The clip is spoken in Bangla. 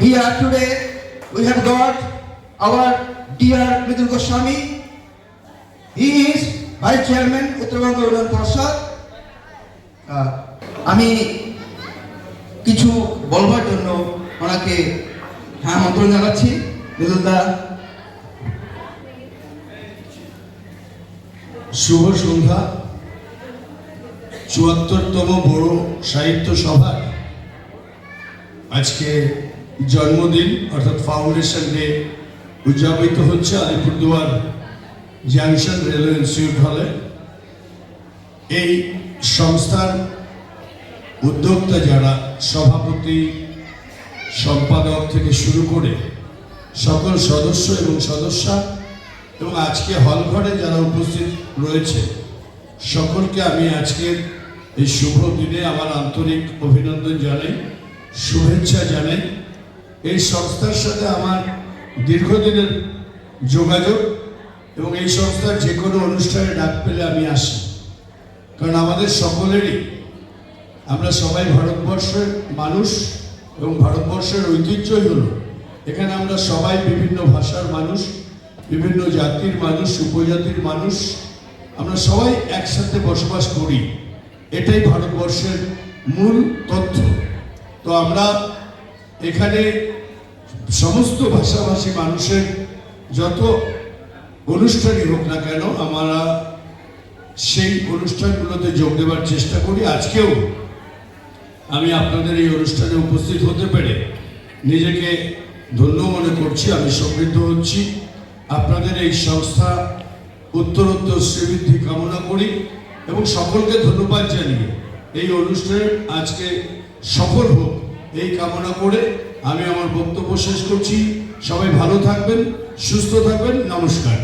Here today we have got our dear Midul Goswami. He is Vice Chairman Uttarbanga উন্নয়ন পর্ষদ আহ, আমি কিছু বলবার জন্য ওনাকে হ্যাঁ আমন্ত্রণ জানাচ্ছি। মৃদুলদা শুভ সন্ধ্যা। চুয়াত্তরতম বড় সাহিত্য সভার আজকে জন্মদিন, অর্থাৎ ফাউন্ডেশন ডে উদযাপিত হচ্ছে আলিপুরদুয়ার জাংশন রেলওয়ে ইনস্টিটিউট হলে এই সংস্থার উদ্যোক্তা যারা, সভাপতি, সম্পাদক থেকে শুরু করে সকল সদস্য এবং সদস্যা এবং আজকে হল ঘরে যারা উপস্থিত রয়েছে, সকলকে আমি আজকের এই শুভ দিনে আমার আন্তরিক অভিনন্দন জানাই, শুভেচ্ছা জানাই। এই সংস্থার সাথে আমার দীর্ঘদিনের যোগাযোগ এবং এই সংস্থার যে কোনো অনুষ্ঠানে ডাক পেলে আমি আসি। কারণ আমাদের সকলেরই, আমরা সবাই ভারতবর্ষের মানুষ এবং ভারতবর্ষের ঐতিহ্যই হলো, এখানে আমরা সবাই বিভিন্ন ভাষার মানুষ, বিভিন্ন জাতির মানুষ, উপজাতির মানুষ, আমরা সবাই একসাথে বসবাস করি। এটাই ভারতবর্ষের মূল তথ্য। তো আমরা এখানে সমস্ত ভাষাভাষী মানুষের যত অনুষ্ঠানই হোক না কেন, আমরা সেই অনুষ্ঠানগুলোতে যোগ দেওয়ার চেষ্টা করি। আজকেও আমি আপনাদের এই অনুষ্ঠানে উপস্থিত হতে পেরে নিজেকে ধন্য মনে করছি, আমি সমৃদ্ধ হচ্ছি। আপনাদের এই সংস্থা উত্তরোত্তর শ্রীবৃদ্ধি কামনা করি এবং সকলকে ধন্যবাদ জানিয়ে এই অনুষ্ঠান আজকে সফল হোক। এই কামনা করে আমি আমার বক্তব্য শেষ করছি। সবাই ভালো থাকবেন সুস্থ থাকবেন। নমস্কার।